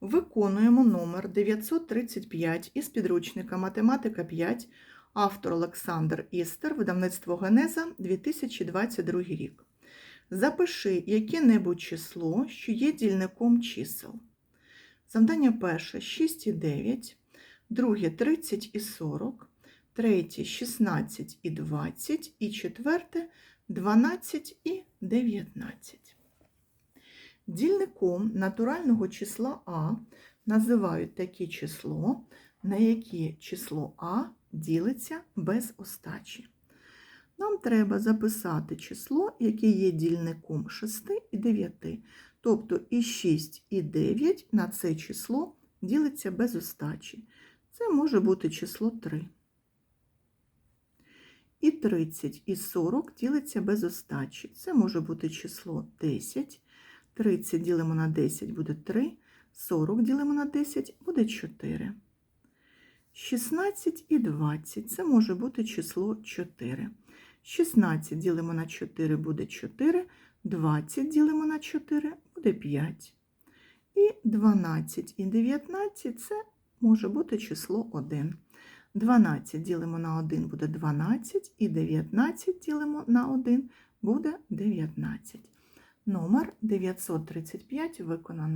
Виконуємо номер 935 із підручника Математика 5, автор Олександр Істер, видавництво Генеза, 2022 рік. Запиши яке-небудь число, що є дільником чисел. Завдання перше 6 і 9, друге 30 і 40, третє 16 і 20, і четверте 12 і 19. Дільником натурального числа А називають таке число, на яке число А ділиться без остачі. Нам треба записати число, яке є дільником 6 і 9. Тобто і 6, і 9 на це число ділиться без остачі. Це може бути число 3. І 30 і 40 ділиться без остачі. Це може бути число 10. 30 ділимо на 10 буде 3, 40 ділимо на 10 буде 4. 16 і 20 це може бути число 4. 16 ділимо на 4 буде 4, 20 ділимо на 4 буде 5. І 12 і 19 це може бути число 1. 12 ділимо на 1 буде 12, і 19 ділимо на 1 буде 19. Номер 935 виконано.